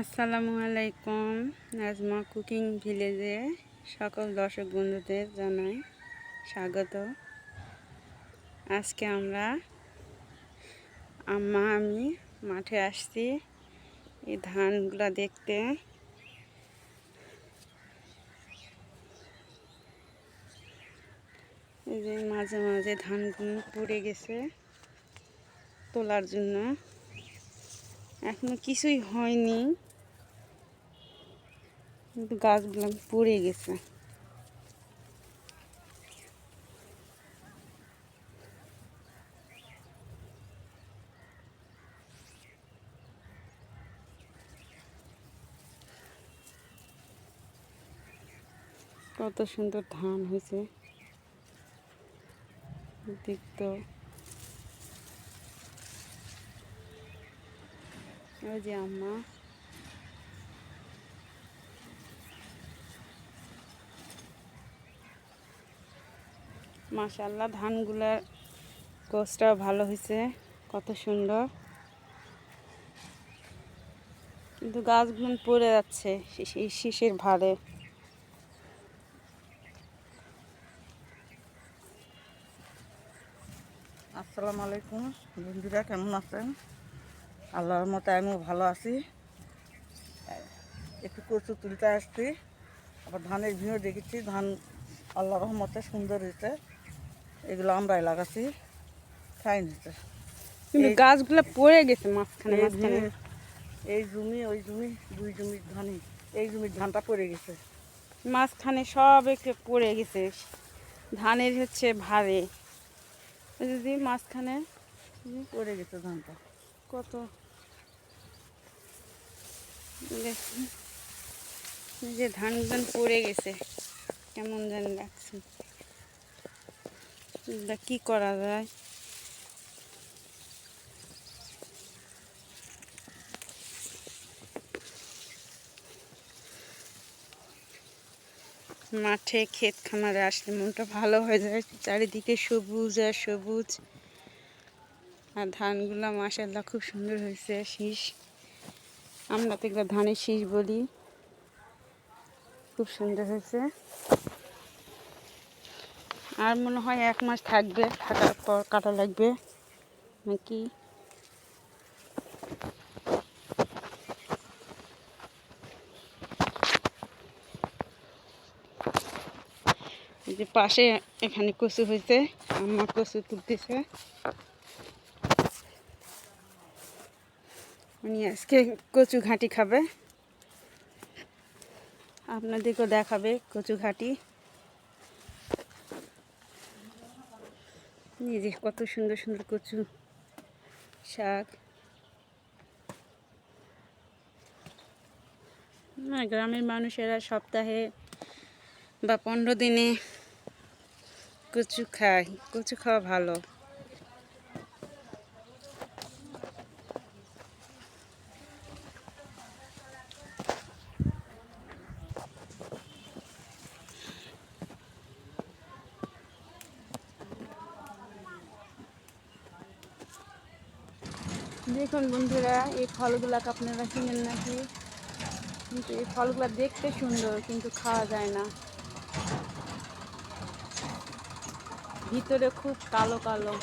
আসসালামু আলাইকুম, নাজমা কুকিং ভিলেজে সকল দর্শক বন্ধুদের জানাই স্বাগত। আজকে আমরা আম্মা আমি মাঠে আসছি, এই ধানগুলা দেখতে। এই যে মাঝে মাঝে ধানগুলো পড়ে গেছে তোলার জন্য। এখনও কিছুই হয়নি। গাছগুলো পড়ে গেছে। কত সুন্দর ধান হয়েছে। দেখতো। ওই যে আম্মা। মাশাল্লাহ ধানগুলার কোচটাও ভালো হয়েছে, কত সুন্দর। কিন্তু গাছগুলো পড়ে যাচ্ছে শীষের ভারে আসসালামু আলাইকুম, বন্ধুরা কেমন আছেন? আল্লাহর মতো আমিও ভালো আছি। একটু কচু তুলতে আসছি, আবার ধানের ভিড়ও দেখেছি, ধান আল্লাহ রহমতে সুন্দর হয়েছে। এগুলো আমরাই লাগাচ্ছি। খাই নিতে কিন্তু গাছগুলো পড়ে গেছে মাঝখানে এই মাঝখানে। জমি- এই জমি ওই জমি দুই জমির ধানই। এই জমির ধানটা পড়ে গেছে। মাঝখানে সব একটু পড়ে গেছে। ধানের হচ্ছে ভারে ওই যদি মাঝখানে পড়ে গেছে ধানটা। কত? যে ধান ধান পড়ে গেছে। কেমন জানি লাগছে। এগুলা কি করা যায়? মাঠে ক্ষেত খামারে আসলে মনটা ভালো হয়ে যায়, চারিদিকে সবুজ আর সবুজ। আর ধানগুলো মাসাল্লাহ খুব সুন্দর হয়েছে, শীষ। আমরা তো এগুলো ধানের শীষ বলি। খুব সুন্দর হয়েছে। আর মনে হয় এক মাস থাকবে, থাকার পর কাটা লাগবে, নাকি? যে পাশে এখানে কচু হয়েছে আমার কচু তুলতেছে। উনি আজকে কচু ঘাটি খাবে। আপনাদেরকেও দেখাবে কচু ঘাটি। এই যে কত সুন্দর সুন্দর কচু শাক। না, গ্রামের মানুষেরা সপ্তাহে বা পনেরো দিনে কচু খায়। কচু খাওয়া ভালো। দেখুন বন্ধুরা, এই ফলগুলাকে আপনারা কিনেন নাকি? কিন্তু এই ফলগুলা দেখতে সুন্দর, কিন্তু খাওয়া যায় না। ভিতরে খুব কালো কালো।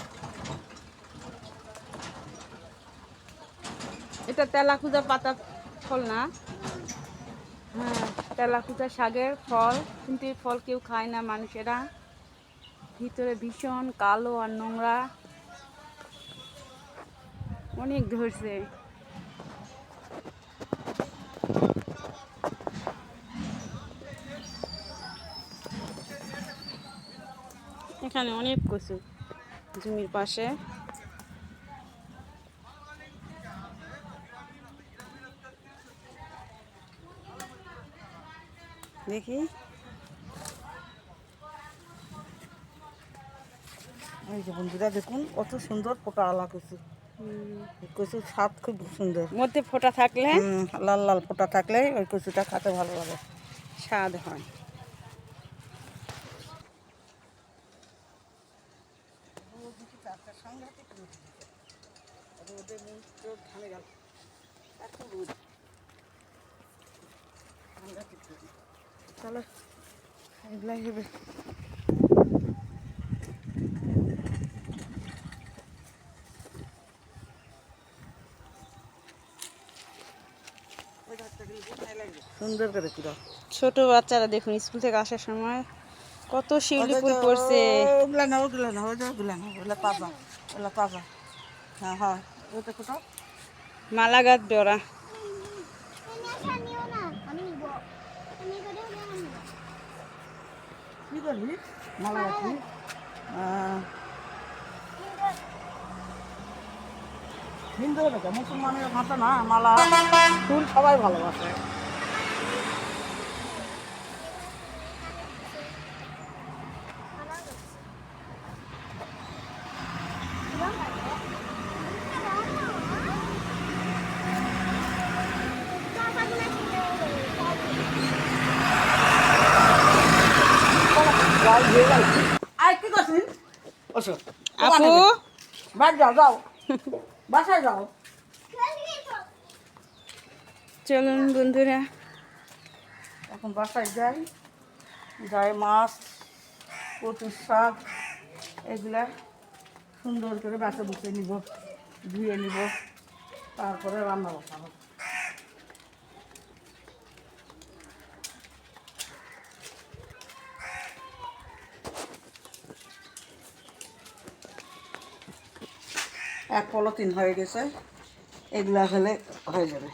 এটা তেলাকুজা পাতা ফল না? হ্যাঁ তেলাকুজা শাকের ফল। কিন্তু এই ফল কেউ খায় না মানুষেরা। ভিতরে ভীষণ কালো আর নোংরা। অনেক ধরছে। এখানে অনেক কচু জমির পাশে। দেখি। এই যে বন্ধুরা, দেখুন, কত সুন্দর ফোটা আলা কচু। কচুর স্বাদ খুব সুন্দর। মধ্যে ফোটা থাকলে? লাল লাল ফোটা থাকলে ওই কচুটা খাতে ভালো লাগে। স্বাদ হয়। চলো এগুলাই হবে। সুন্দর করে ছোট বাচ্চারা দেখুন স্কুল থেকে আসার সময় কত শিউলি ফুল পড়ছে। ওগুলা না ওগুলা না ওগুলা না ওগুলা তাজা ওগুলা তাজা। হ্যাঁ হ্যাঁ। ওটা কোথাও মালা গাঁথবে ওরা কি করবি? মালা রাখবি হিন্দু মুসলমানের ভাষা না মালা। ফুল সবাই ভালোবাসে। আপু বাদ যাও যাও বাসায় যাও চলুন বন্ধুরা এখন বাসায় যাই যাই মাছ, কচুর শাক, এগুলা সুন্দর করে বাসা বসে নিব, ধুয়ে নিব, তারপরে রান্না বসাবো। এক পলতিন হয়ে গেছে, এগুলা হলে হয়ে যাবে।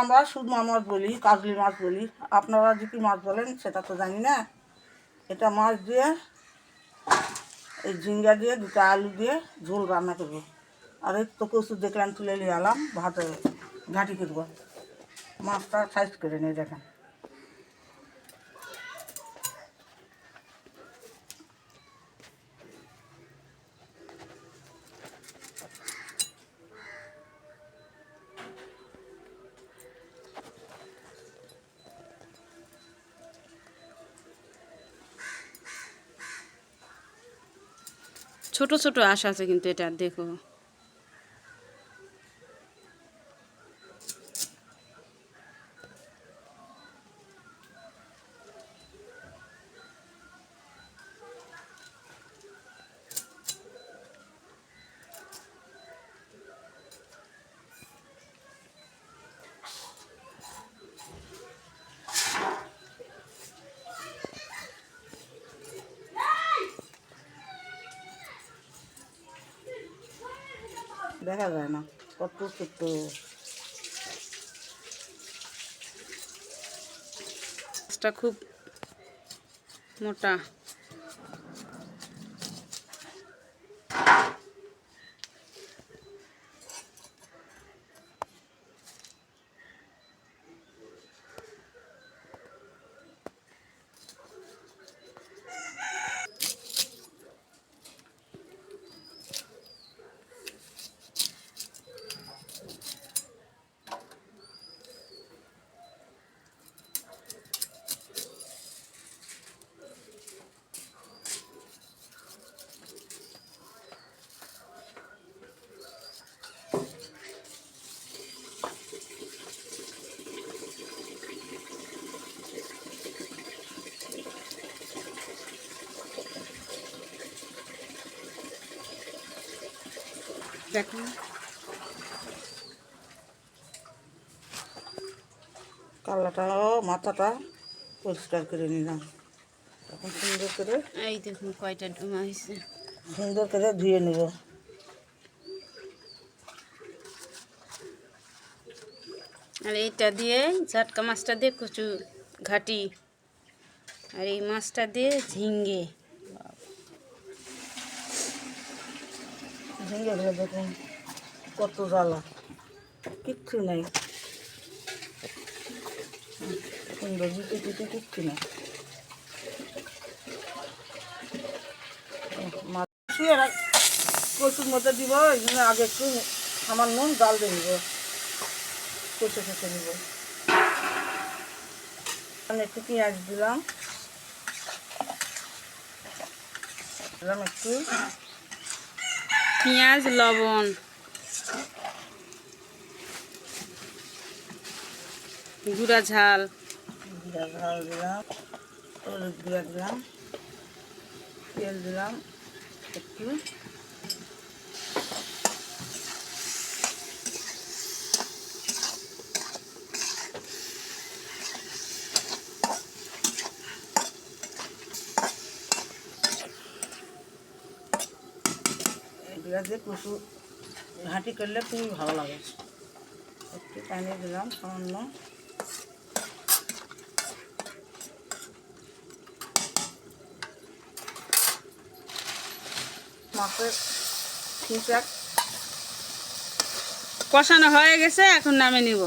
আমরা শুধু মাছ বলি, কাজলি মাছ বলি। আপনারা যে কি মাছ বলেন সেটা তো জানি না। এটা মাছ দিয়ে, এই ঝিঙ্গা দিয়ে, দুটা আলু দিয়ে ঝোল রান্না করব। আর এই তো কচু দেখলাম তুলে নিয়ে এলাম, ভাতে ঘাঁটি করব। মাছটা সাইজ করে নিয়ে দেখেন। ছোট ছোট আশ আছে কিন্তু এটা দেখো। দেখা যায় না কত ছোট্ট। মাছটা খুব মোটা। দেখুন। কালাটা মাথাটা পরিষ্কার করে নিলাম। এখন সুন্দর করে এই দেখুন কয়টা ডুমা হয়েছে। সুন্দর করে ধুয়ে নেব। আর এইটা দিয়ে ঝাটকা মাছটা দিয়ে কচু ঘাটি। আর এই মাছটা দিয়ে ঝিঙ্গে ঝিঙ্গে গুলো দেখুন, কত জ্বালা। কিচ্ছু নেই। সুন্দর দিতে দিতে কিচ্ছু নেই। শুয়ে কচুর মধ্যে দিব, এই জন্য আগে একটু সামান্য ডাল দিয়ে নিব। কষে কষে নিব। আমি একটু পেঁয়াজ দিলাম। দিলাম একটু। পেঁয়াজ লবণ। গুঁড়া ঝাল। জিরা ঝাল দিলাম হলুদ গুঁড়া দিলাম তেল দিলাম একটু এগুলা দিয়ে কচু ঘাঁটি করলে খুবই ভালো লাগে। একটু পানি দিলাম, সামান্য। কষানো হয়ে গেছে, এখন নামে নিব।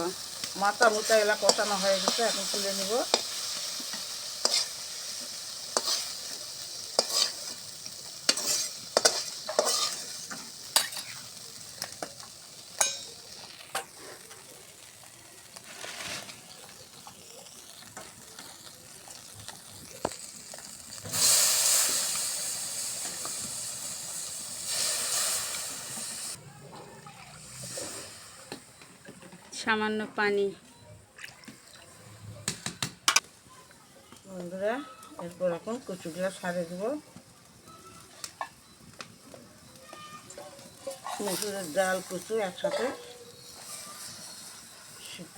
মাথা মুচা এলা কষানো হয়ে গেছে, এখন তুলে নিব। সামান্য পানি। বন্ধুরা এরপর এখন কচুগুলো সারে দেবো। মুসুরের ডাল কচু একসাথে সিদ্ধ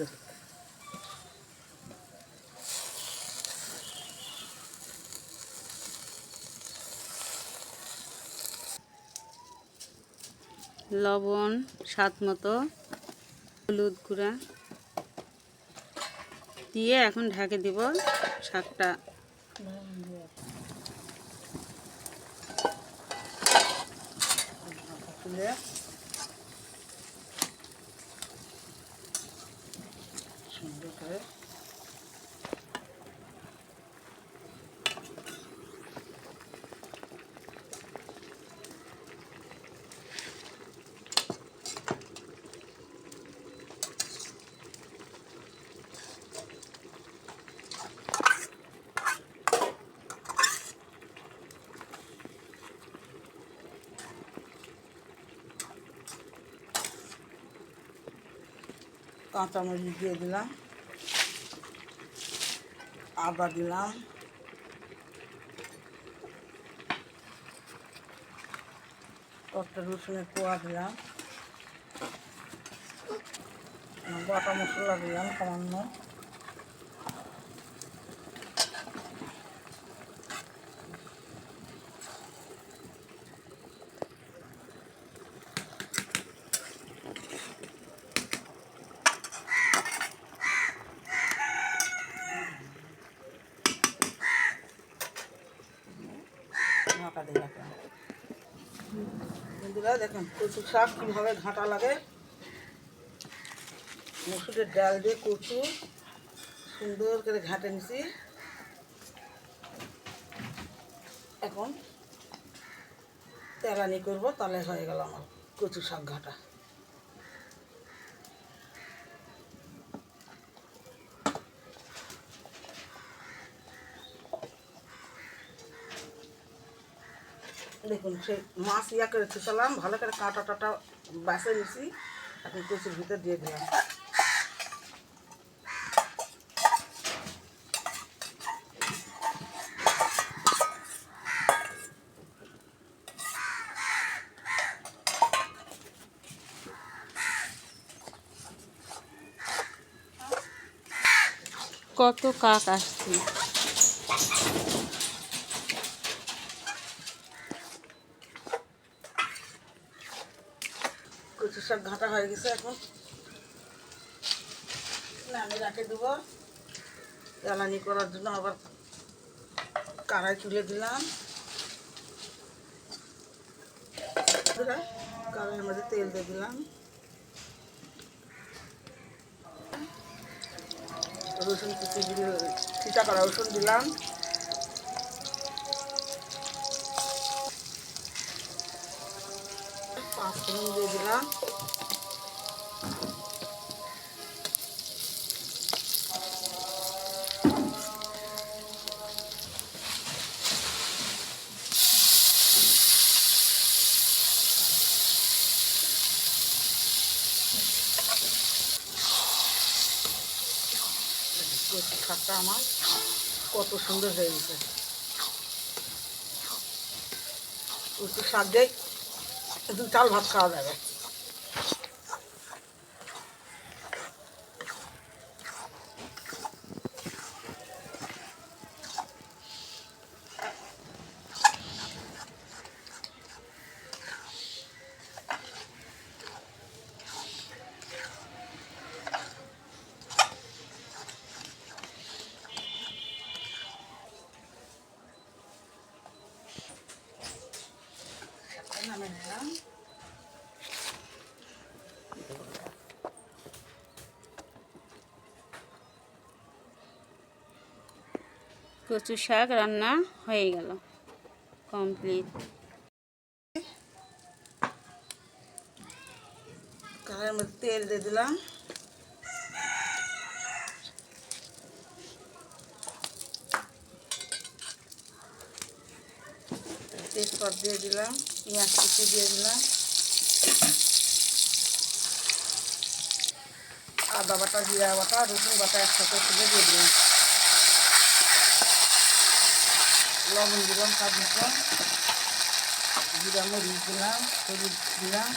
লবণ স্বাদ মতো হলুদ গুঁড়া দিয়ে এখন ঢাকে দিব শাকটা সুন্দর করে কাঁচামরিচ দিয়ে দিলাম আদা দিলাম কটা রসুনের কোয়া দিলাম গোটা মশলা দিলাম সামান্য ঢাকা দিয়ে রাখলাম বন্ধুরা দেখুন কচু শাক কীভাবে ঘাঁটা লাগে? মসুরের ডাল দিয়ে কচু, সুন্দর করে ঘাঁটে নিছি। এখন তেলানি করব, তাহলে হয়ে গেল আমার কচু শাক ঘাটা। দেখুন সেই মাছ ইয়া করে ছুটালাম ভালো করে কাঁটা টাটা বাসে নিছি, এখন কচুর ভিতর দিয়ে দিলাম। কত কাক আসছে। কচু ঘাটা হয়ে গেছে এখন। আমি রাখে দেবো। জ্বালানি করার জন্য আবার কাড়াই তুলে দিলাম। কড়াইয়ের মধ্যে তেল দিয়ে দিলাম। রসুন কুচি দিয়ে চিটা করা রসুন দিলাম। নুন দিয়ে দিলাম শাকটা আমার কত সুন্দর হয়ে গেছে। প্রচুর শাক দেয় চাল ভাত খাওয়া যাবে। কচু শাক রান্না হয়ে গেল। কমপ্লিট। কড়াইয়ের মধ্যে তেল দিয়ে দিলাম। তেজপাত দিয়ে দিলাম, পেঁয়াজ কুচি দিয়ে দিলাম। আদা বাটা, জিরা বাটা, রসুন বাটা একসাথে দিয়ে দিলাম। লবণ দিলাম কাজ দিলাম জিরা মরিচ দিলাম সবুজ দিলাম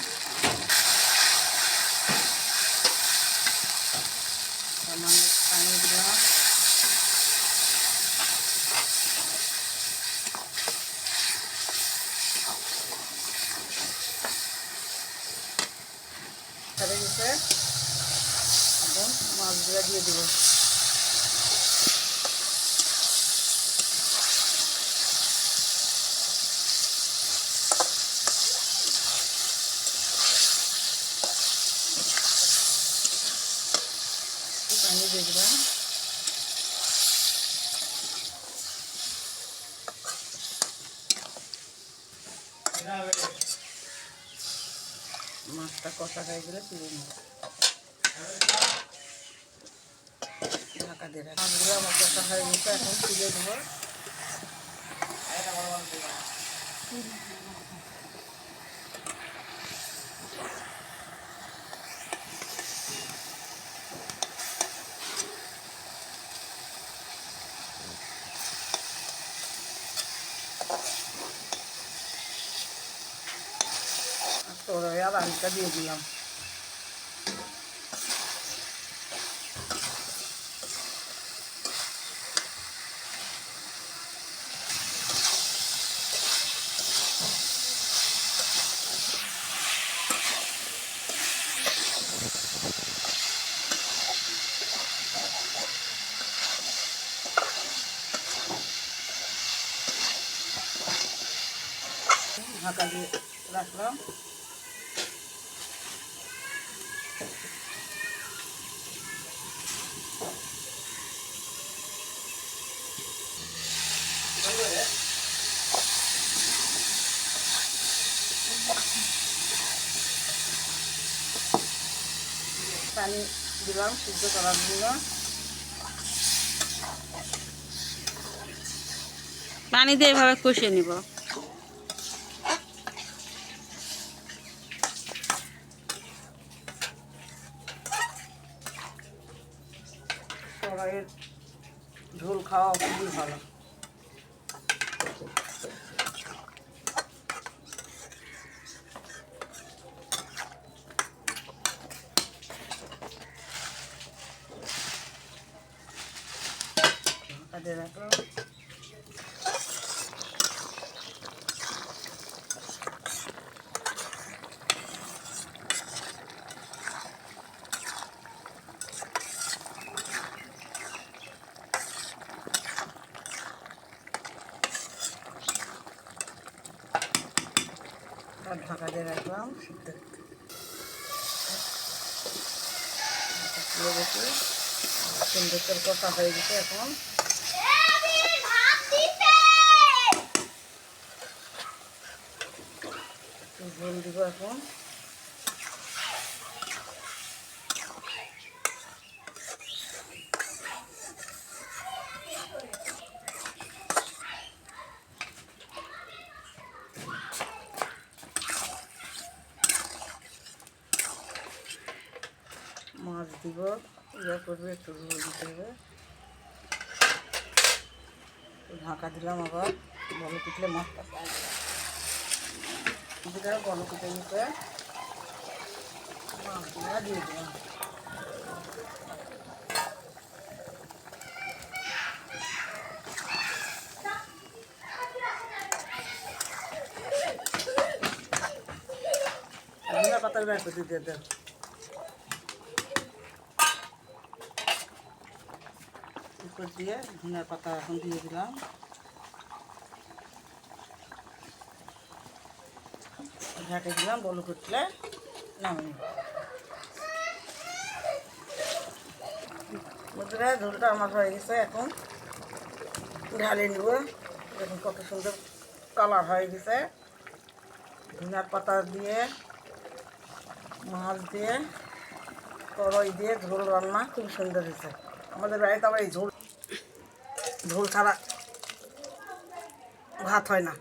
সামান্য পানি দিলাম হয়ে গেছে এখন মাছগুলো দিয়ে দেবো একটু পানি দিয়ে দিলাম মাছটা করে তুলে নেব। ঢাকা দিয়ে রাখ কষা হয়ে গেছে এখন তুলে দেবো তোরা আর আলুটা দিয়ে দিলাম ঢাকা দিয়ে রাখলাম পানি দিলাম সিদ্ধ করার জন্য। পানি দিয়ে এভাবে কষিয়ে নিব কড়াইয়ের ঝোল খাওয়া খুবই ভালো দিয়ে রাখলাম আর ঢাকা দিয়ে রাখলাম সিদ্ধ সুন্দর করে গেছে এখন ঝোল দিব এখন। মাছ দিব ইয়ে করবে, একটু ঝোল দিতে হবে। ঢাকা দিলাম আবার বলো পিটলে মাছটা বলো পিটে নিতে মাছগুলো দিয়ে দিলাম ধনিয়া পাতার ব্যাগ করে দিয়ে দেন দিয়ে ধনিয়ার পাতা এখন দিয়ে দিলাম। ঢাকে দিলাম বলো করলে নামিয়ে বন্ধুরা, ঝোলটা আমার হয়ে গেছে এখন। ঢালে নিব। দেখুন কত সুন্দর কালার হয়ে গেছে। ধনিয়ার পাতা দিয়ে, মাছ দিয়ে, কড়াই দিয়ে ঝোল রান্না খুব সুন্দর হয়েছে। আমাদের বাড়িতে আবার এই ঝোল ঝোল ছাড়া ভাত হয় না।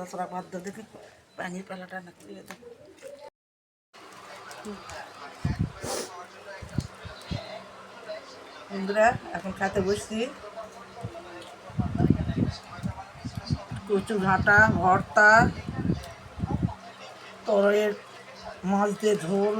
বেজা বাদ দেবে। দিয়ে পালাটা না দিয়ে দেয় বন্ধুরা, এখন খাতে বসছি। কচু ঘাটা ভর্তা তরের মাছ দিয়ে ঝোল।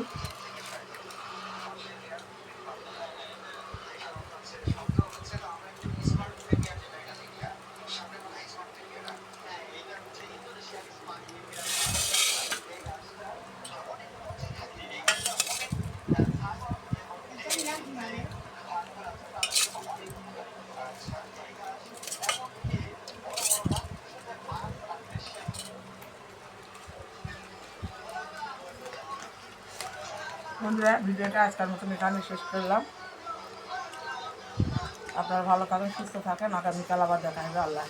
বন্ধুরা, ভিডিওটা আজকের মতন এখানে শেষ করলাম। আপনারা ভালো থাকেন, সুস্থ থাকেন। আগামীকাল আবার দেখা হবে। আল্লাহ।